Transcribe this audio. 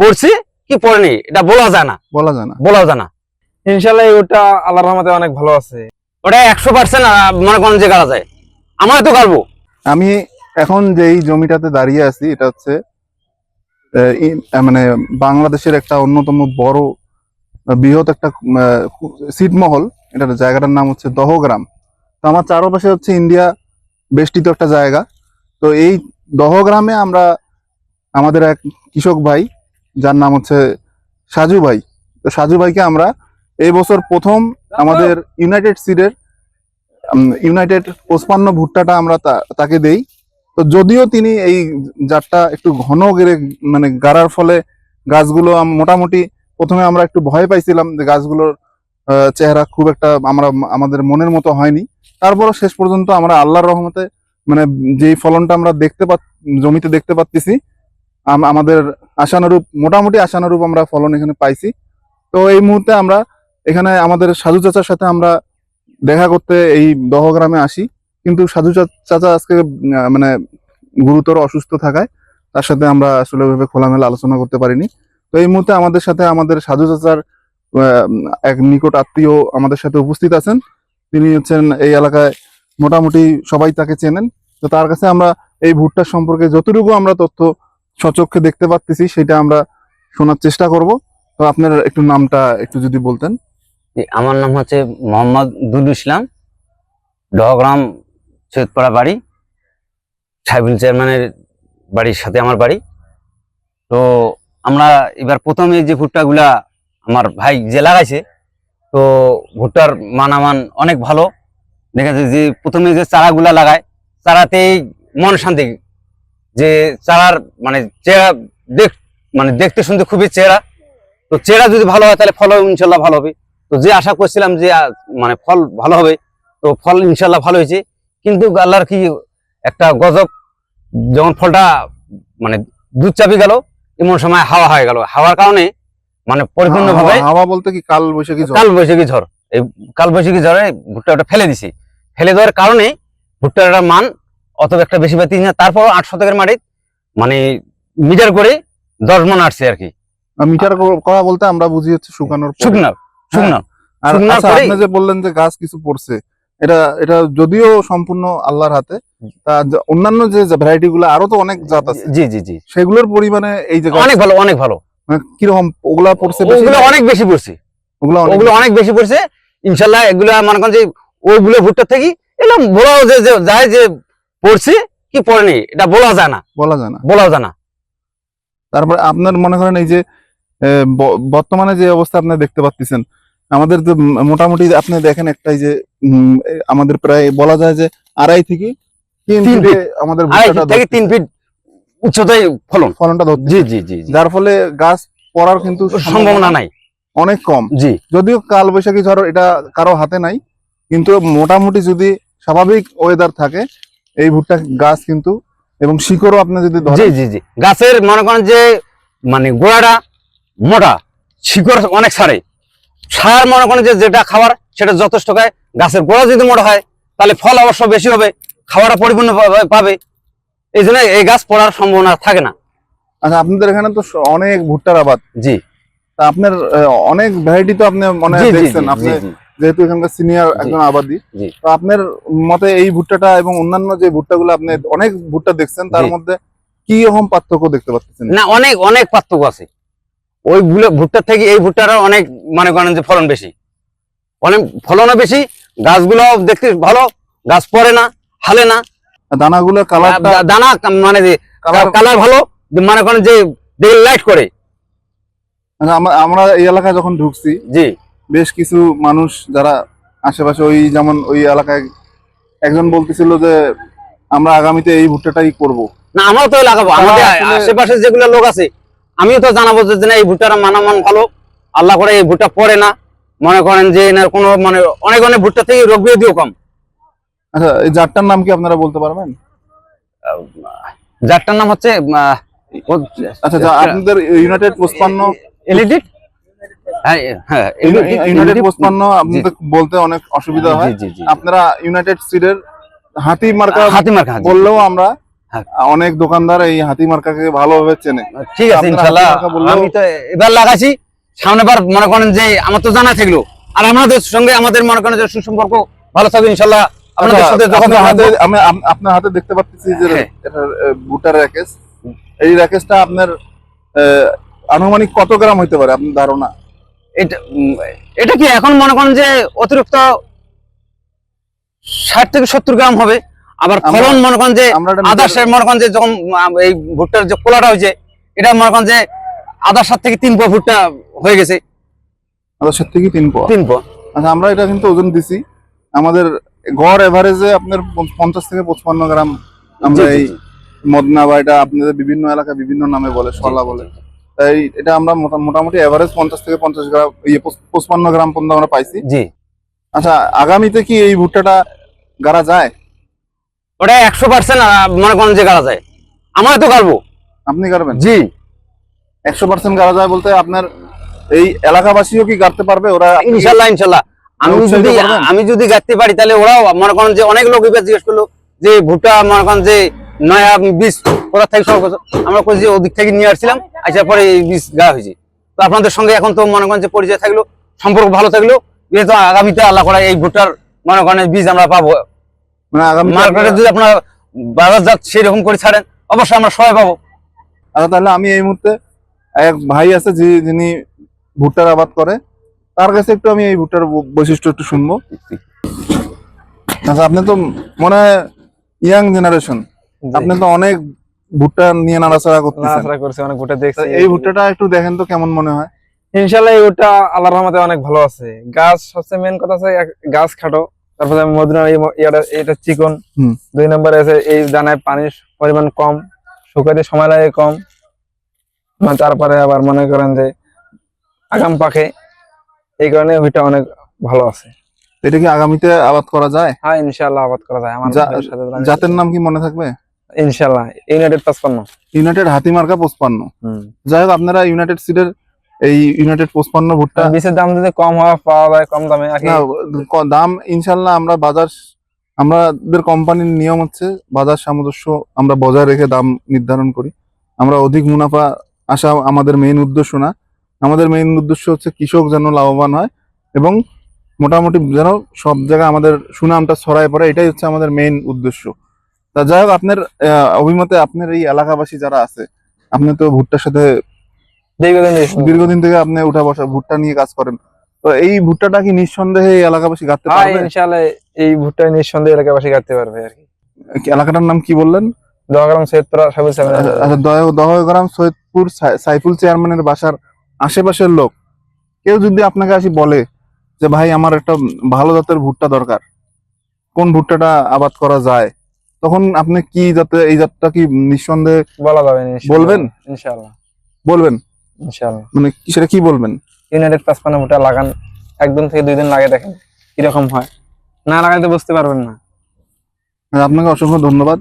পড়ছি কি পড়েনি এটা বলা যায় না। বলা যায় না। বলা যায় না। ইনশাল্লাহ ওটা আল্লাহর রহমতে অনেক ভালো আছে। ওটা একশো পার্সেন্ট মনে করেন যে গাড়া যায়। আমার তো গাড়বো। আমি এখন যে এই জমিটাতে দাঁড়িয়ে আছি এটা হচ্ছে মানে বাংলাদেশের একটা অন্যতম বড় বৃহৎ একটা আহ, ছিটমহল এটার জায়গাটার নাম হচ্ছে দহগ্রাম। তো আমার চারপাশে হচ্ছে ইন্ডিয়া বেষ্টিত একটা জায়গা। তো এই দহগ্রামে আমরা আমাদের এক কৃষক ভাই যার নাম হচ্ছে সাজু ভাই। তো সাজু ভাইকে আমরা এই বছর প্রথম আমাদের ইউনাইটেড সিডের ইউনাইটেড পঁচপান্ন ভুট্টাটা আমরা তাকে দেই। তো যদিও তিনি এই জাতটা একটু ঘন গেড়ে মানে গাড়ার ফলে গাছগুলো মোটামুটি প্রথমে আমরা একটু ভয় পাইছিলাম যে গাছগুলোর চেহারা খুব একটা আমরা, আমাদের মনের মতো হয়নি। তারপরও শেষ পর্যন্ত আমরা আল্লাহর রহমতে মানে যেই ফলনটা আমরা দেখতে পা জমিতে দেখতে পাচ্ছি আমাদের আশানুরূপ, মোটামুটি আশানুরূপ আমরা ফলন এখানে পাইছি। তো এই মুহূর্তে আমরা এখানে আমাদের সাধু চাচার সাথে আমরা দেখা করতে এই দহগ্রামে আসি। কিন্তু সাধু চাচা আজকে মানে গুরুতর অসুস্থ থাকায় তার সাথে আমরা আসলে ওইভাবে খোলামেলা আলোচনা করতে পারিনি। তো এই মুহূর্তে আমাদের সাথে আমাদের সাধু চাচার এক নিকট আত্মীয় আমাদের সাথে উপস্থিত আছেন। তিনি হচ্ছেন এই এলাকায় মোটামুটি সবাই তাকে চেনেন। তো তার কাছে আমরা এই ভুট্টার সম্পর্কে যতটুকু আমরা তথ্য সচক্ষে দেখতে পাচ্ছি সেটা আমরা শোনার চেষ্টা করব। তো আপনার একটু নামটা একটু যদি বলতেন। আমার নাম হচ্ছে মোহাম্মদ দুল ইসলাম দহগ্রাম সৈয়দপাড়া বাড়ি সাইবুল চেয়ারম্যানের বাড়ির সাথে আমার বাড়ি। তো আমরা এবার প্রথমে যে ভুট্টাগুলা আমার ভাই যে লাগাইছে, তো ভুট্টার মানামান অনেক ভালো। দেখা যে প্রথমে যে চারাগুলা লাগায়, চারাতেই মন শান্তি যে চারার মানে চেহারা দেখ মানে দেখতে শুনতে খুবই চেহারা তো চেহারা যদি ভালো হয় তাহলে ফলও ইনশাল্লাহ ভালো হবে। তো যে আশা করছিলাম যে মানে ফল ভালো হবে তো ফল ইনশাল্লাহ ভালো হয়েছে। কিন্তু আল্লাহর কি একটা গজব যখন ফলটা মানে দুধ চাপি গেল এমন সময় হাওয়া হয়ে গেল। হাওয়ার কারণে মানে পরিপূর্ণ ভাবে হাওয়া বলতে কি কাল বৈশাখী ঝড়? কাল বৈশাখী ঝড়। এই কাল বৈশাখী ঝড়ে ভুট্টাটা ফেলে দিছি। ফেলে দেওয়ার কারণে ভুট্টার মান অত একটা বেশি পাইতে না তারপর আট শতকের মাটি মানে মিটার করে দশ মন আসছে আর কি। মিটার করা বলতে আমরা বুঝি হচ্ছে শুকানোর পরে। শুকনা শুকনা আর শুকনার আচ্ছা, আপনি যে বললেন যে গাছ কিছু পড়ছে এটা এটা যদিও সম্পূর্ণ আল্লাহর হাতে তা অন্যান্য যে ভ্যারাইটি গুলো আরও তো অনেক জাত আছে। জি জি জি। সেগুলোর পরিমাণে এই যে অনেক ভালো অনেক ভালো। মানে কীরকম ওগুলা পড়ছে ওগুলো অনেক বেশি পড়ছে। ওগুলা ওগুলো অনেক বেশি পড়ছে। ইনশাল্লাহ এগুলো মনে করেন যে ওইগুলো ভুট্টা থেকে বলাও যে যে যায় যে পড়ছে কি পড়েনি এটা বলা যায় না। বলা যায় না। বলাও যায় না। তারপরে আপনার মনে করেন এই যে বর্তমানে যে অবস্থা আপনি দেখতে পাচ্ছেন আমাদের তো মোটামুটি আপনি দেখেন একটাই যে আমাদের প্রায় বলা যায় যে আড়াই থেকে তিন আমাদের থেকে তিন ফিট উচ্চতায় ফলন। ফলনটা জি জি জি জি। যার ফলে গাছ পড়ার কিন্তু সম্ভাবনা নাই। অনেক কম। জি। যদিও কাল বৈশাখী ঝড় এটা কারও হাতে নাই কিন্তু মোটামুটি যদি স্বাভাবিক ওয়েদার থাকে এই ভুট্টা গাছ কিন্তু এবং শিকড়ও আপনি যদি জি জি জি। গাছের মনে করেন যে মানে গোড়াটা মোটা শিকড় অনেক সারে। সার মনে করেন যে যেটা খাবার সেটা যথেষ্ট খায়। গাছের গোড়া যদি মোটা হয় তাহলে ফল অবশ্য বেশি হবে খাওয়াটা পরিপূর্ণ পাবে- এই জন্য এই গাছ পড়ার সম্ভাবনা থাকে না। আচ্ছা আপনাদের এখানে তো অনেক ভুট্টার আবাদ। জি। তা আপনার অনেক ভ্যারাইটি তো আপনি মনে হয় দেখছেন। আপনি। যেহেতু এখানকার সিনিয়র একজন আবাদি তো আপনার মতে এই ভুট্টাটা এবং অন্যান্য যে ভুট্টাগুলো আপনি অনেক ভুট্টা দেখছেন তার মধ্যে কি রকম পার্থক্য দেখতে পাচ্ছেন? না অনেক অনেক পার্থক্য আছে। ওই ভুট্টার থেকে এই ভুট্টাটা অনেক মনে করেন যে ফলন বেশি। অনেক ফলনও বেশি গাছগুলো দেখতে ভালো গাছ পড়ে না হালে না। দানাগুলোর কালারটা দা- দানা মানে যে কালার কালার ভালো মনে করেন যে লাইট করে। আমরা- আমরা এই এলাকায় যখন ঢুকছি জি। বেশ কিছু মানুষ যারা আশেপাশে ওই যেমন ওই এলাকায় একজন বলতেছিল যে আমরা আগামীতে এই ভুট্টাটাই করব। না আমরাও তো লাগাবো আমাদের আশেপাশে যেগুলো লোক আছে আমিও তো জানাব যে না এই ভুট্টার মানামান ভালো। আল্লাহ করে এই ভুট্টা পড়ে না। মনে করেন যে এনার কোনো মানে অনেক অনেক ভুট্টা থেকে রোগ বিরোধীও কম। আচ্ছা এই জাতটার নাম কি আপনারা বলতে পারবেন? যারটার নাম হচ্ছে আচ্ছা যা আপনাদের ইউনাইটেড পঁচপান্ন এলইডি হ্যাঁ হ্যাঁ ইউনাইটেড পঁচপান্ন বলতে অনেক অসুবিধা হয়। আপনারা ইউনাইটেড সিডের হাতি মার্কা হাতি মার্কা বললেও আমরা হ্যাঁ। অনেক দোকানদার এই হাতি মার্কাকে ভালোভাবে চেনে। ঠিক আছে আমি তো এবার লাগাছি সামনে বার মনে করেন যে আমার তো জানা থাকল। আর আমাদের সঙ্গে আমাদের মনে করেন যে সুসম্পর্ক ভালো থাকবে ইনশাল্লাহ। আপনাদের সাথে যখন আপনার হাতে আমি আপনার হাতে দেখতে পাচ্ছি যে হ্যাঁ। এই র্যাকেজটা আপনার আনুমানিক কত গ্রাম হইতে পারে আপনার ধারণা? এটা এটা কি এখন মনে করেন যে অতিরিক্ত ষাট থেকে সত্তর গ্রাম হবে? আবার ফলন মনে করেন যে আদার্সের মনে করেন যে যখন এই ভুট্টার যে কোলাটা হয়েছে এটা মনে করেন যে আদার সাত থেকে তিন পোয়া ভুট্টা হয়ে গেছে। আদর্শের থেকে তিন পোয়া। তিন পোয়া। আচ্ছা আমরা এটা কিন্তু ওজন দিছি। আমাদের গড় এভারেজে আপনার পঞ্চাশ থেকে পঁচপান্ন গ্রাম আমরা এই মদনা বা এটা আপনাদের বিভিন্ন এলাকায় বিভিন্ন নামে বলে শলা বলে। তাই এটা আমরা মোটামুটি এভারেজ পঞ্চাশ থেকে পঞ্চাশ গ্রাম ইয়ে পঁচপান্ন গ্রাম পর্যন্ত আমরা পাইছি। জি। আচ্ছা আগামীতে কি এই ভুট্টাটা গাড়া যায়? ওটা একশো পার্সেন্ট মনে করেন যে গাড়া যায়। আমরা তো গাড়বো। আপনি গাড়বেন? জি। একশো পার্সেন্ট গাড়া যায় বলতে আপনার এই এলাকাবাসীও কি গাড়তে পারবে? ওরা ইনশাল্লাহ ইনশাল্লাহ। আমি যদি আমি যদি গাইতে পারি তাহলে ওরাও মনে করেন যে অনেক লোক এবার জিজ্ঞেস করল যে ভুট্টা মনে করেন যে নয়া বীজ কোথা থেকে সব আমরা যে ওদিক থেকে নিয়ে আসছিলাম আসার পরে এই বীজ গাড়া হয়েছে। তো আপনাদের সঙ্গে এখন তো মনে করেন যে পরিচয় থাকল সম্পর্ক ভালো থাকল যেহেতু আগামীতে আল্লাহ করা এই ভুট্টার মনে করেন বীজ আমরা পাবো। মানে আগামী মার্কেটে যদি আপনার বাজারজাত সেরকম করে ছাড়েন অবশ্যই আমরা সবাই পাবো। আচ্ছা তাহলে আমি এই মুহূর্তে এক ভাই আছে যে যিনি ভুট্টার আবাদ করে তার কাছে একটু আমি এই ভুট্টার বৈশিষ্ট্য একটু শুনব। আচ্ছা আপনি তো মনে হয় ইয়াং জেনারেশন। আপনি তো অনেক ভুট্টা নিয়ে নাড়াচাড়া করতেছেন। নাড়াচাড়া করছে অনেক ভুট্টা দেখছি। এই ভুট্টাটা একটু দেখেন তো কেমন মনে হয়। ইনশাল্লাহ এই ওটা আল্লাহর রহমতে অনেক ভালো আছে। গাছ সবচেয়ে মেন কথা আছে গাছ খাটো। তারপরে ইয়াটা এটা চিকন। দুই নম্বরে আছে এই দানায় পানির পরিমাণ কম শুকাতে সময় লাগে কম। মানে তারপরে আবার মনে করেন যে আগাম পাকে। এই কারণে ওইটা অনেক ভালো আছে। এটা কি আগামীতে আবাদ করা যায়? হ্যাঁ ইনশাল্লাহ আবাদ করা যায়। আমার সাথে জাতের নাম কি মনে থাকবে? ইনশাল্লাহ ইউনাইটেড পাঁচপান্ন। ইউনাইটেড হাতিমার্কা পঁচপান্ন। হুম। যাই হোক আপনারা ইউনাইটেড সিডের এই ইউনাইটেড পঁচপান্ন ভুট্টা বীজের দাম যদি কম হয় পাওয়া যায় কম দামে দাম ইনশাল্লাহ আমরা বাজার আমাদের কোম্পানির নিয়ম হচ্ছে বাজার সামঞ্জস্য আমরা বজায় রেখে দাম নির্ধারণ করি। আমরা অধিক মুনাফা আসা আমাদের মেইন উদ্দেশ্য না। আমাদের মেইন উদ্দেশ্য হচ্ছে কৃষক যেন লাভবান হয় এবং মোটামুটি যেন সব জায়গায় আমাদের সুনামটা ছড়ায় পড়ে এটাই হচ্ছে আমাদের মেইন উদ্দেশ্য। তা যাই হোক আপনার অভিমতে আপনার এই এলাকাবাসী যারা আছে আপনি তো ভুট্টার সাথে দীর্ঘদিন দীর্ঘদিন থেকে আপনি উঠা বসা ভুট্টা নিয়ে কাজ করেন। তো এই ভুট্টাটা কি নিঃসন্দেহে এলাকাবাসী গাঁথতে হ্যাঁ পারবে? ইনশাল্লাহ এই ভুট্টা নিঃসন্দেহে এলাকাবাসী কাটতে পারবে আর কি। এলাকাটার নাম কি বললেন? সৈয়দপুরা সাহেব আচ্ছা দহ- দহগ্রাম সৈয়দপুর সাই- সাইফুল চেয়ারম্যানের বাসার আশেপাশের লোক কেউ যদি আপনাকে আসি বলে যে ভাই আমার একটা ভালো জাতের ভুট্টা দরকার কোন ভুট্টাটা আবাদ করা যায়? তখন আপনি কি যাতে এই জাতটা কি নিঃসন্দেহে বলা যাবে বলবেন? ইনশাআল্লাহ। বলবেন? ইনশাল্লাহ মানে সেটা কি বলবেন? ইউনাইটেড প্লাস মানে ওটা লাগান একদিন থেকে দুই দিন লাগে দেখেন কীরকম হয়। না লাগাইতে বুঝতে পারবেন না। আপনাকে অসংখ্য ধন্যবাদ।